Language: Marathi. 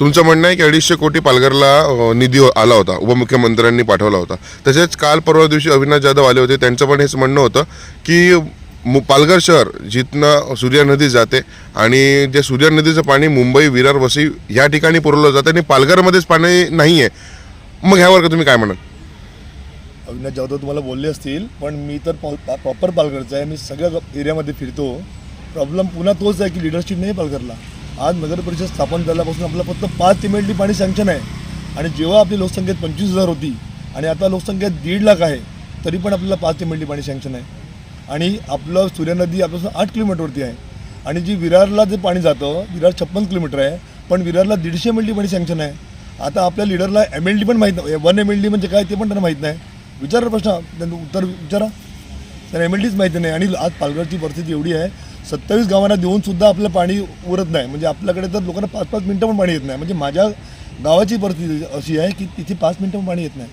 तुमचं म्हणणं आहे की अडीचशे कोटी पालघरला निधी हो-, आला होता उपमुख्यमंत्र्यांनी पाठवला होता. तसेच काल परवा दिवशी अविनाश जाधव आले होते त्यांचं पण हेच म्हणणं होतं की मु- पालघर शहर जिथनं सूर्या नदी जाते आणि जे सूर्या नदीचं पाणी मुंबई विरार वसई या ठिकाणी पुरवलं जातं आणि पालघरमध्येच पाणी नाही आहे मग ह्यावर का तुम्ही काय म्हणाल अविनाश जाधव तुम्हाला बोलले असतील पण मी तर प्रॉपर पालघरचा आहे. मी सगळ्या एरियामध्ये फिरतो. प्रॉब्लेम पुन्हा तोच आहे की लिडरशिप नाही पालघरला. आज नगर परिषद स्थापन झाल्यापासून आपल्याला फक्त पाच टी पाणी सँक्शन आहे. आणि जेव्हा आपली लोकसंख्या पंचवीस हजार होती आणि आता लोकसंख्या दीड लाख आहे तरी पण आपल्याला पाच टी पाणी सँक्शन आहे. आणि आपलं सूर्यनदी आपल्यापासून आठ किलोमीटरवरती आहे. आणि जी विरारला जे पाणी जातं विरार छप्पन किलोमीटर आहे पण विरारला दीडशे एम एल डी पाणी सँक्शन आहे. आता आपल्या लिडरला एम एल डी पण माहीत नाही वन एम एल डी म्हणजे काय ते पण त्यांना माहीत नाही. विचारा प्रश्न त्यांना उत्तर विचारा. त्यांना एम एल डीच माहिती नाही आणि आज पालघरची परिस्थिती एवढी आहे सत्तावीस गावांना देऊन सुद्धा आपलं पाणी उरत नाही. म्हणजे आपल्याकडे तर लोकांना पाच पाच मिनटं पण पाणी येत नाही. म्हणजे माझ्या गावाची परिस्थिती अशी आहे की तिथे पाच मिनटं पण पाणी येत नाही.